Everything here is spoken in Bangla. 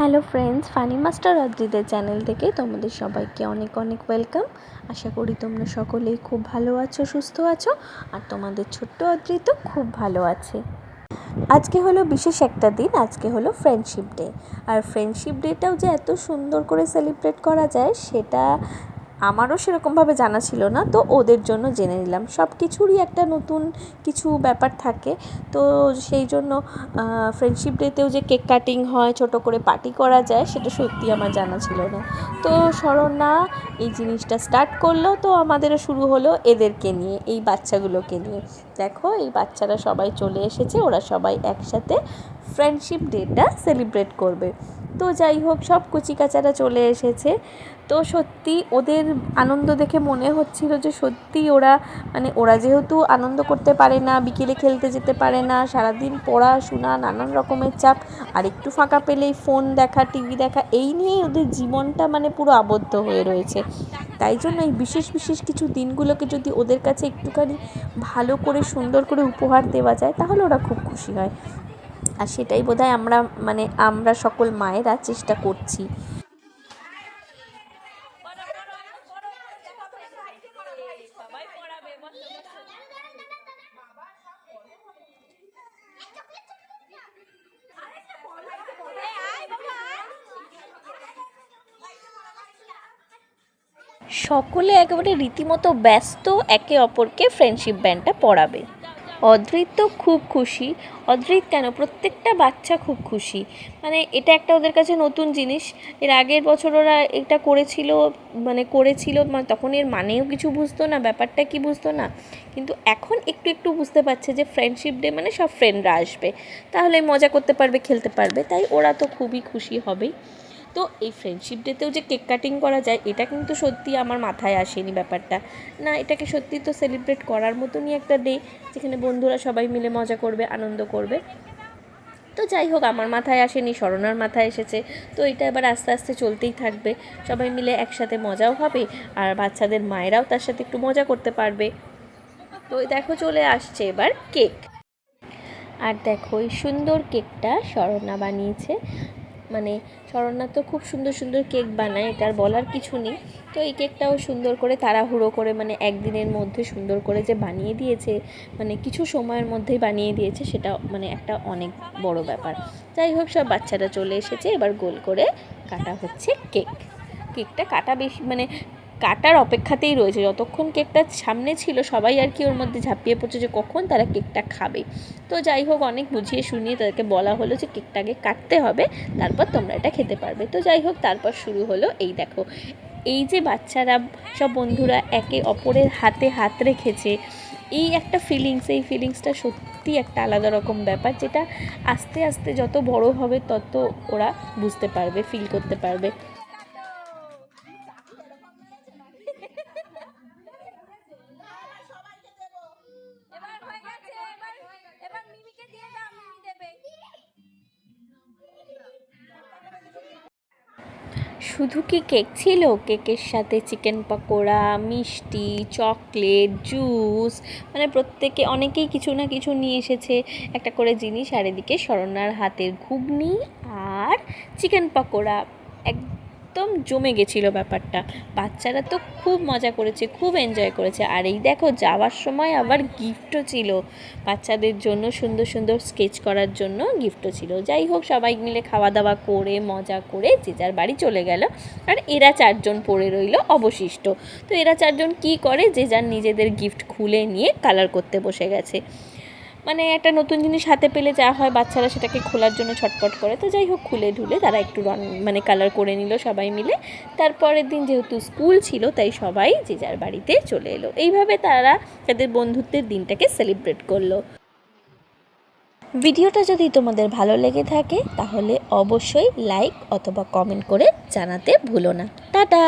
হ্যালো ফ্রেন্ডস, ফানি মাস্টার অদ্রিদের চ্যানেল থেকে তোমাদের সবাইকে অনেক অনেক ওয়েলকাম। আশা করি তোমরা সকলেই খুব ভালো আছো, সুস্থ আছো, আর তোমাদের ছোট্ট অদ্রিত খুব ভালো আছে। আজকে হলো বিশেষ একটা দিন, আজকে হলো ফ্রেন্ডশিপ ডে আর ফ্রেন্ডশিপ ডেটাও যে এত সুন্দর করে সেলিব্রেট করা যায়, সেটা আমারও সেরকমভাবে জানা ছিল না, তো ওদের জন্য জেনে নিলাম। সব কিছুরই একটা নতুন কিছু ব্যাপার থাকে। তো সেই জন্য ফ্রেন্ডশিপ ডেতেও যে কেক কাটিং হয়, ছোট করে পার্টি করা যায়, সেটা সত্যি আমার জানা ছিল না। তো শরণা এই জিনিসটা স্টার্ট করল, তো আমাদেরও শুরু হলো এদেরকে নিয়ে, এই বাচ্চাগুলোকে নিয়ে। দেখো, এই বাচ্চারা সবাই চলে এসেছে, ওরা সবাই একসাথে ফ্রেন্ডশিপ ডেটা সেলিব্রেট করবে। তো যাই হোক, সব কুচিকাচারা চলে এসেছে। তো সত্যি ওদের আনন্দ দেখে মনে হচ্ছিল যে সত্যি ওরা মানে ওরা যেহেতু আনন্দ করতে পারে না, বিকেলে খেলতে যেতে পারে না, সারাদিন পড়াশোনা নানান রকমের চাপ, আর একটু ফাঁকা পেলেই ফোন দেখা, টিভি দেখা, এই নিয়েই ওদের জীবনটা মানে পুরো আবদ্ধ হয়ে রয়েছে। তাই জন্য এই বিশেষ বিশেষ কিছু দিনগুলোকে যদি ওদের কাছে একটুখানি ভালো করে, সুন্দর করে উপহার দেওয়া যায়, তাহলে ওরা খুব খুশি হয়। আর সেটাই বোধহয় আমরা মানে আমরা সকল মায়েরা চেষ্টা করছি। সকলে একেবারে রীতিমতো ব্যস্ত, একে অপরকে ফ্রেন্ডশিপ ব্যান্ডটা পড়াবে। অদ্রিত তো খুব খুশি। অদ্রিত কেন? প্রত্যেকটা বাচ্চা খুব খুশি। মানে এটা একটা ওদের কাছে নতুন জিনিস। এর আগের বছর ওরা এটা করেছিল মানে করেছিল মানে তখন এর মানেও কিছু বুঝতো না, ব্যাপারটা কি বুঝতো না। কিন্তু এখন একটু একটু বুঝতে পারছে যে ফ্রেন্ডশিপ ডে মানে সব ফ্রেন্ডরা আসবে। তাহলে মজা করতে পারবে, খেলতে পারবে। তাই ওরা তো খুবই খুশি হবেই। তো এই ফ্রেন্ডশিপ ডেতেও যে কেক কাটিং করা যায়, এটা কিন্তু সত্যি আমার মাথায় আসেনি ব্যাপারটা। না, এটাকে সত্যি তো সেলিব্রেট করার মতনই একটা ডে যেখানে বন্ধুরা সবাই মিলে মজা করবে, আনন্দ করবে। তো যাই হোক, আমার মাথায় আসেনি স্মরণার মাথায় এসেছে। তো এটা এবার আস্তে আস্তে চলতেই থাকবে। সবাই মিলে একসাথে মজাও হবে আর বাচ্চাদের মায়েরাও তার সাথে একটু মজা করতে পারবে। তো দেখো, চলে আসছে এবার কেক আর দেখো, এই সুন্দর কেকটা স্মরণা বানিয়েছে। মানে শরণনাথ তো খুব সুন্দর সুন্দর কেক বানায়, এটা আর বলার কিছু নেই। তো এই কেকটাও সুন্দর করে তাড়াহুড়ো করে মানে একদিনের মধ্যে সুন্দর করে যে বানিয়ে দিয়েছে মানে কিছু সময়ের মধ্যেই বানিয়ে দিয়েছে, সেটা মানে একটা অনেক বড় ব্যাপার। যাই হোক, সব বাচ্চারা চলে এসেছে, এবার গোল করে কাটা হচ্ছে কেক। কেকটা কাটা বেশি মানে কাটার অপেক্ষাতেই রয়েছে। যতক্ষণ কেকটা সামনে ছিল, সবাই আর কি ওর মধ্যে ঝাঁপিয়ে পড়ছে যে কখন তারা কেকটা খাবে। তো যাই হোক, অনেক বুঝিয়ে শুনিয়ে তাদেরকে বলা হলো যে কেকটাকে কাটতে হবে, তারপর তোমরা এটা খেতে পারবে। তো যাই হোক, তারপর শুরু হলো এই দেখো। এই যে বাচ্চারা, সব বন্ধুরা একে অপরের হাতে হাত রেখেছে, এই একটা ফিলিংস এই ফিলিংসটা সত্যি একটা আলাদা রকম ব্যাপার, যেটা আস্তে আস্তে যত বড় হবে, তত ওরা বুঝতে পারবে ফিল করতে পারবে। শুধু কি কেক ছিল? কেকের সাথে চিকেন পকোড়া, মিষ্টি, চকলেট, জুস মানে প্রত্যেকে অনেকেই কিছু না কিছু নিয়ে এসেছে। একটা করে জিনিস আর এদিকে স্মরণার হাতের ঘুগনি আর চিকেন পকোড়া। একদম জমে গেছিল ব্যাপারটা। বাচ্চারা তো খুব মজা করেছে, খুব এনজয় করেছে। আর এই দেখো, যাওয়ার সময় আবার গিফটও ছিল। বাচ্চাদের জন্য সুন্দর সুন্দর স্কেচ করার জন্য গিফটও ছিল। যাই হোক, সবাই মিলে খাওয়া দাওয়া করে, মজা করে যে যার বাড়ি চলে গেল। আর এরা চারজন পড়ে রইল অবশিষ্ট। তো এরা চারজন কি করে? যে যার নিজেদের গিফট খুলে নিয়ে কালার করতে বসে গেছে। মানে একটা নতুন জিনিস হাতে পেলে যা হয় বাচ্চারা সেটাকে খোলার জন্য ছটপট করে। তো যাই হোক, খুলে ঢুলে তারা একটু রং মানে কালার করে নিল সবাই মিলে। তারপরের দিন যেহেতু স্কুল ছিল, তাই সবাই যে যার বাড়িতে চলে এলো। এইভাবে তারা তাদের বন্ধুত্বের দিনটাকে সেলিব্রেট করল। ভিডিওটা যদি তোমাদের ভালো লেগে থাকে, তাহলে অবশ্যই লাইক অথবা কমেন্ট করে জানাতে ভুলো না। টাটা!